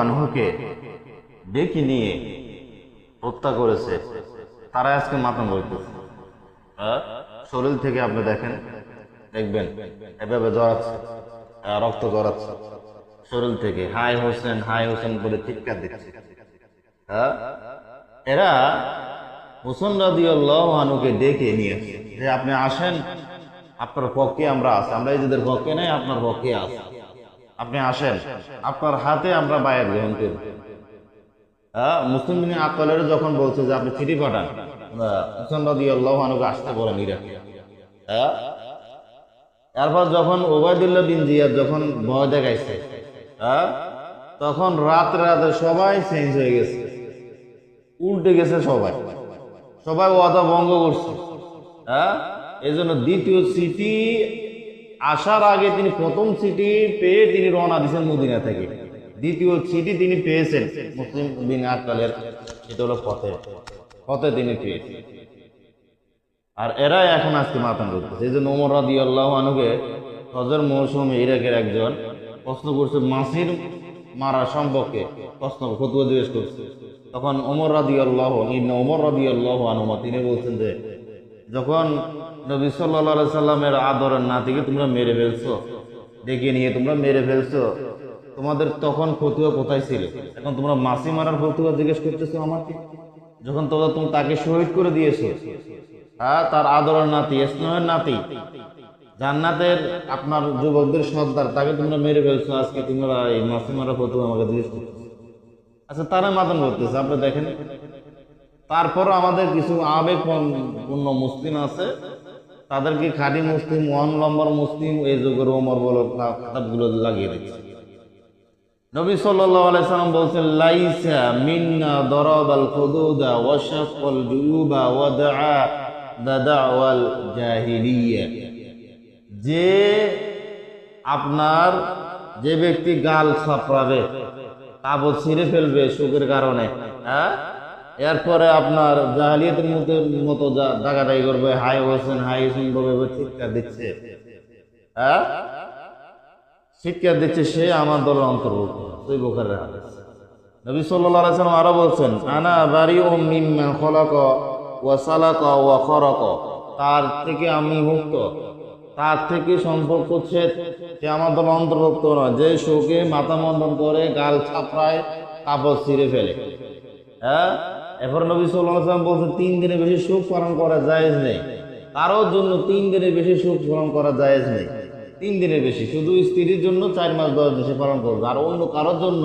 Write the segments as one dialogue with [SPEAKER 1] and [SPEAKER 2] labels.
[SPEAKER 1] আনহুকে ডেকে নিয়ে হত্যা করেছে। তারা আজকে হ্যাঁ? শরীর থেকে আপনি দেখেন, দেখবেন, এভাবে জড়াচ্ছে রক্ত জড়াচ্ছে শরীর থেকে, হাই হোসেন হাই হোসেন বলে চিৎকার দিচ্ছে। হ্যাঁ? এরা হোসেন আনহুকে ডেকে নিয়ে যে, আপনি আসেন, আপনার পক্ষে আমরা আছি। আমরা এদের পক্ষে নাই, আপনার পক্ষে আছি। আপনি আসেন। আপনার হাতে আমরা বায়াত গ্রহণ করি। মুসলিম আকলের যখন বলছে যে আপনি চিঠি পাঠান হোসেন আসতে বলেন ইরাকে। এরপর যখন ওবায়দুল্লাহ বিন জিয়াদ যখন ভয় দেখাইছে তখন রাত রাতে সবাই চেঞ্জ হয়ে গেছে। উল্টে গেছে সবাই। সবাই ওয়াদা ভঙ্গ করছে। হ্যাঁ এই জন্য দ্বিতীয় সিটি আসার আগে তিনি প্রথম সিটি পেয়ে তিনি রওনা দিয়েছেন মদিনা থেকে। দ্বিতীয় সিটি তিনি পেয়েছেন মুসলিম বিন আকালের এটা হলো পথে পথে তিনি পেয়েছেন। আর এরাই এখন আজকে মাতান করতেছে এই জন্য ওমর রাদি আল্লাহ আনুকে হজর মৌসুমে ইরাকের একজন প্রশ্ন করছে, মাসির মারা সম্পর্কে প্রশ্ন, ফতুয়া জিজ্ঞেস করছে। তখন ওমর রাদি আল্লাহ ইবনে ওমর রাদি আল্লাহ আনুমা তিনি বলছেন যে যখন নবী সাল্লা সাল্লামের আদরের নাতিকে তোমরা মেরে ফেলছো, ডেকে নিয়ে তোমরা মেরে ফেলছো, তোমাদের তখন ফতুয়া কোথায় ছিল? এখন তোমরা মাসি মারার ফতুয়া জিজ্ঞেস করতেছো আমাকে? যখন তোমরা তুমি তাকে শহীদ করে দিয়েছ হ্যাঁ তার আদরের নাতি, স্নেহের নাতি, জান্নাতের আপনার যুবকদের সর্দার, তাকে তোমরা মেরে ফেলছো, আজকে তোমরা এই মাসি মারা ফতুয়া আমাকে জিজ্ঞেস করতেছো। আচ্ছা তারা মাতন করতেছে, আপনি দেখেন। তারপর আমাদের কিছু আবেগ পূর্ণ মুসলিম আছে। তাদেরকে খাঁটি মুসলিম, ওয়ান নম্বর মুসলিম, এই যুগের ওমর বলো খাতাবগুলো লাগিয়ে দিচ্ছে। নবী সাল্লাম বলছেন, লাইসা মিন্না দরাবাল খুদুদা ওয়াশাফাল জুয়ুবা ওয়াদা দাদাওয়াল জাহিলিয়া। যে আপনার যে ব্যক্তি গাল ছাপড়াবে কাবল ছিঁড়ে ফেলবে সুখের কারণে হ্যাঁ? এরপরে আপনার জাহালিয়াতের মতো মতো যা- দাগাদাগি করবে হাই হোসেন হাই হোসেন বলে বলে চিৎকার দিচ্ছে। হ্যাঁ? চিৎকার দিচ্ছে সে আমার দলের অন্তর্ভুক্ত তুই হাদিস। নবী আলাইহি সাল্লাম আরও বলছেন, আনা বারি ও মিম্মান খলাক ওয়া সালাক ওয়া খরাক। তার থেকে আমি মুক্ত। তার থেকে সম্পর্ক হচ্ছে সে আমার দল অন্তর্ভুক্ত নয়। যে শোকে মাথা মন্ডন করে, গাল ছাপড়ায়, কাপড় ছিঁড়ে ফেলে। হ্যাঁ? এরপর নবী সাল্লাম বলছেন, তিন দিনের বেশি সুখ পালন করা জায়েজ নেই। কারোর জন্য তিন দিনের বেশি সুখ পালন করা জায়েজ নেই। তিন দিনের বেশি, শুধু স্ত্রীর জন্য চার মাস দশ দেশে পালন করবে, আর অন্য কারোর জন্য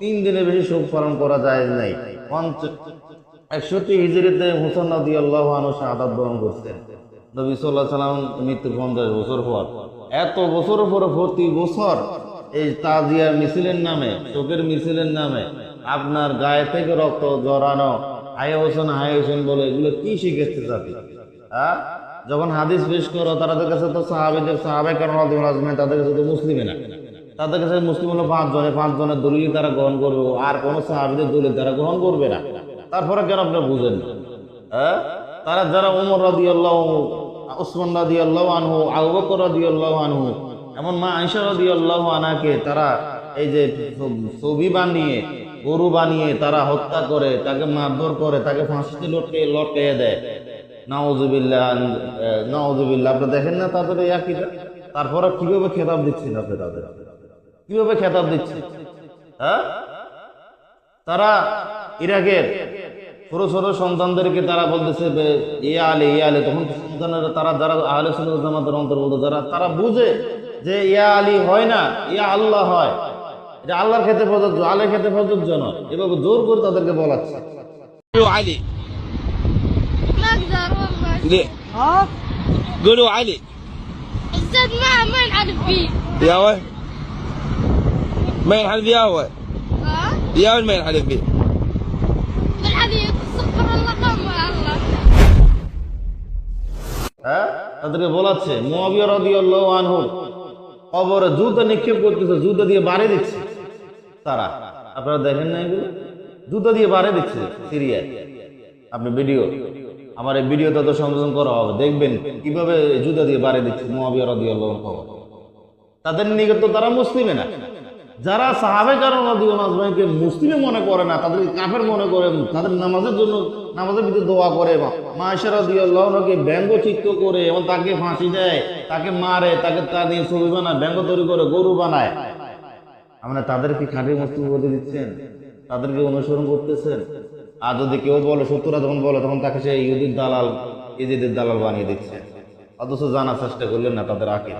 [SPEAKER 1] তিন দিনের বেশি সুখ পালন করা জায়েজ নেই। হিজড়িতে হুসেন নদী আল্লাহ বরণ করছেন নবী সাল্লাহ সাল্লাম মৃত্যুর পঞ্চাশ বছর পর। এত বছর পরে প্রতি বছর এই তাজিয়ার মিছিলের নামে শোকের মিছিলের নামে আপনার গায়ে থেকে রক্ত জড়ানো হাই হোসেন হাই হোসেন বলে এগুলো কি শিখেছে তাকে হ্যাঁ? যখন হাদিস পেশ করো, তাদের কাছে তো সাহাবিদের সাহাবে কারণ তাদের কাছে তো মুসলিমে না। তাদের কাছে মুসলিম হলো পাঁচ জনে পাঁচ জনের দলিল তারা গ্রহণ করবে, আর কোনো সাহাবিদের দলিল তারা গ্রহণ করবে না। তারপরে কেন আপনারা বুঝেন না? হ্যাঁ? তারা যারা উমর রাদি আল্লাহ ওসমান রাদি আল্লাহ আনহু, আবু রাদি আল্লাহ আনহু, এমন মা আইসা রাদি আল্লাহ আনাকে তারা এই যে ছবি বানিয়ে গরু বানিয়ে তারা হত্যা করে, তাকে মারধর করে, তাকে ফাঁসিতে লটকে লটকে দেয়। নাওজুবিল্লাহ নাওজুবিল্লাহ আপনি দেখেন না তাদের এই আকিদা? তারপরে কীভাবে খেতাব দিচ্ছেন আপনি তাদের? কীভাবে খেতাব দিচ্ছে হ্যাঁ? তারা ইরাকের ছোট ছোট সন্তানদেরকে তারা বলতেছে ইয়া আলে ইয়া আলে। তখন সন্তানেরা, তারা যারা আহলে সুন্নাত জামাতের অন্তর্ভুক্ত, যারা, তারা বুঝে যে ইয়া আলী হয় না ইয়া আল্লাহ হয়। এটা আল্লাহর ক্ষেত্রে প্রযোজ্য আলের ক্ষেত্রে প্রযোজ্য নয় এভাবে জোর করে তাদেরকে বলাচ্ছে
[SPEAKER 2] قولوا علي
[SPEAKER 3] ما اقدر والله
[SPEAKER 2] ليه؟ قولوا علي
[SPEAKER 3] استاذ ما ما نعرف فيه
[SPEAKER 2] يا وين؟ ما ينحلف فيها هو
[SPEAKER 3] ها
[SPEAKER 2] يا وين ما ينحلف فيه؟
[SPEAKER 3] بالحديث استغفر الله قام الله
[SPEAKER 1] হ্যাঁ তাদেরকে বলাচ্ছে মুয়াবিয়া রাদিয়াল্লাহু আনহু কবরে জুতা নিক্ষেপ করতেছে জুতা দিয়ে বাড়ি দিচ্ছে তারা। আপনারা দেখেন না এগুলো? জুতা দিয়ে বাড়ি দিচ্ছে সিরিয়ায়। আপনি ভিডিও? আমার এই ভিডিওটা তো সংযোজন করা হবে। দেখবেন কীভাবে জুতা দিয়ে বাড়ি দিচ্ছে মুয়াবিয়া রাদিয়াল্লাহু আনহু। তাদের নিকট তো তারা মুসলিমে না। যারা সাহাবে কারণ আজমাইকে মুসলিম মনে করে না তাদের কাফের মনে করে, তাদের নামাজের জন্য, নামাজের ভিতরে দোয়া করে মায়েশারা দিয়ে আল্লাহকে ব্যঙ্গ চিত্ত করে এবং তাকে ফাঁসি দেয়, তাকে মারে, তাকে তা দিয়ে ছবি বানায়, ব্যঙ্গ তৈরি করে, গরু বানায়। আমরা তাদেরকে খাঁটি মুসলিম বলে দিচ্ছেন, তাদেরকে অনুসরণ করতেছেন। আর যদি কেউ বলে, শত্রুরা যখন বলে, তখন তাকে সে ইহুদির দালাল, ইজিদের দালাল বানিয়ে দিচ্ছে। অথচ জানার চেষ্টা করলেন না তাদের আঁকে